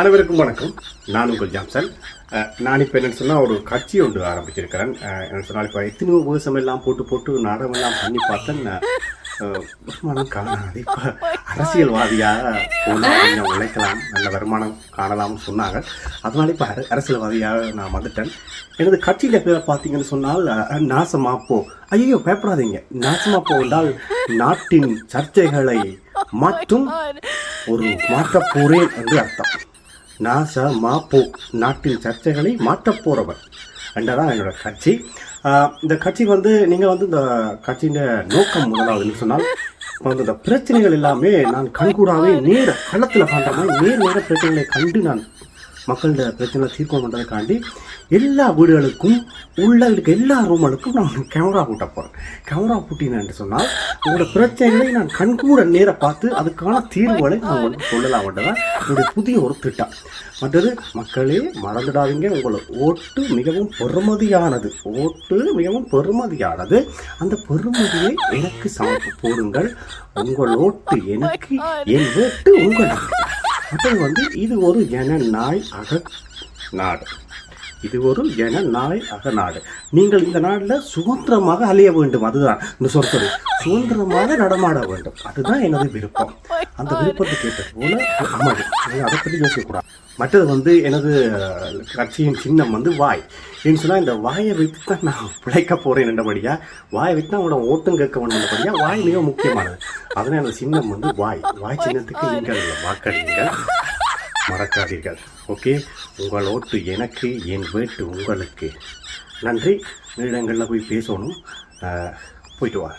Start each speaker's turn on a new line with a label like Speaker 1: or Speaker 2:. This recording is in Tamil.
Speaker 1: அனைவருக்கும் வணக்கம். நான் உங்கள் ஜாம்சன். நான் இப்போ என்னன்னு சொன்னால் ஒரு கட்சி ஒன்று ஆரம்பிச்சிருக்கிறேன். என்னன்னு சொன்னால் இப்போ எத்தனையோ வேஷம் எல்லாம் போட்டு போட்டு நாடகம் எல்லாம் பண்ணி பார்த்தேன். வருமானம் காணாது. இப்போ அரசியல்வாதியாக போனால் கொஞ்சம் உழைக்கலாம். நல்ல வருமானம் காணலாம்னு சொன்னாங்க. அதனால இப்போ அர அரசியல்வாதியாக நான் வந்துட்டேன். எனது கட்சியில் பேரை பார்த்தீங்கன்னு சொன்னால் நாசமா போ. ஐயோ பயப்படாதீங்க. நாசமா போ என்றால் நாட்டின் சர்ச்சைகளை மற்றும் ஒரு மாற்றப் போறேன் என்று அர்த்தம். நாச மாப்போ நாட்டின் சர்ச்சைகளை மாற்றப் போகிறவர் என்றதான் என்னோட கட்சி. இந்த கட்சி வந்து நீங்கள் வந்து இந்த கட்சியின் நோக்கம் முதலாவதுன்னு சொன்னால் வந்து இந்த பிரச்சனைகள் எல்லாமே நான் கண்கூடாவே நேர களத்தில் காண்ற மாதிரி நேர் நேர பிரச்சனைகளை கண்டு நான் மக்களோட பிரச்சனை தீர்க்கம் பண்ணுறதுக்காண்டி எல்லா வீடுகளுக்கும் உள்ள இருக்க எல்லா ரூம்களுக்கும் நான் கேமரா பூட்ட போகிறேன் கேமரா பூட்டினேன் சொன்னால் உங்களோட பிரச்சனைகளை நான் கண்கூட நேர பார்த்து அதுக்கான தீர்வுகளை நான் உங்களுக்கு சொல்லலாம் தான் என்னுடைய புதிய ஒரு திட்டம். மற்றது மக்களே மறந்துடாதீங்க. உங்களோட ஓட்டு மிகவும் பெறுமதியானது. ஓட்டு மிகவும் பெறுமதியானது. அந்த பெறுமதியை எனக்கு சமைத்து போடுங்கள். உங்கள் ஓட்டு எனக்கு என் ஓட்டு உங்களுக்கு மற்றது வந்து இது ஒரு ஜனநாய் அக நாடு. இது ஒரு ஜனநாய் அக நாடு. நீங்கள் இந்த நாட்டில் சுதந்திரமாக அழிய வேண்டும் அதுதான். இந்த சொற்கள் சுதந்திரமாக நடமாட வேண்டும். அதுதான் எனது விருப்பம். அந்த விருப்பத்தை ஏற்றது போல அமையும் நீங்கள் அதை பற்றி யோசிக்கக்கூடாது. மற்றது வந்து எனது கட்சியின் சின்னம் வந்து வாய். ஏன்னு சொன்னால் இந்த வாயை வைத்து தான் நான் பிழைக்க போகிறேன் என்றபடியா வாயை வைத்து தான் உங்களோட ஓட்டம் கேட்க வேண்டும்படியா வாய் மிக முக்கியமானது. அதனால் சின்னம் வந்து வாய். வாய் சின்னத்துக்கு நீங்கள் வாக்களிங்கள் மறக்காதீர்கள். ஓகே? உங்கள் ஓட்டு எனக்கு என் வேட்டு உங்களுக்கு. நன்றி. இடங்களில் போய் பேசணும். போயிட்டு வா.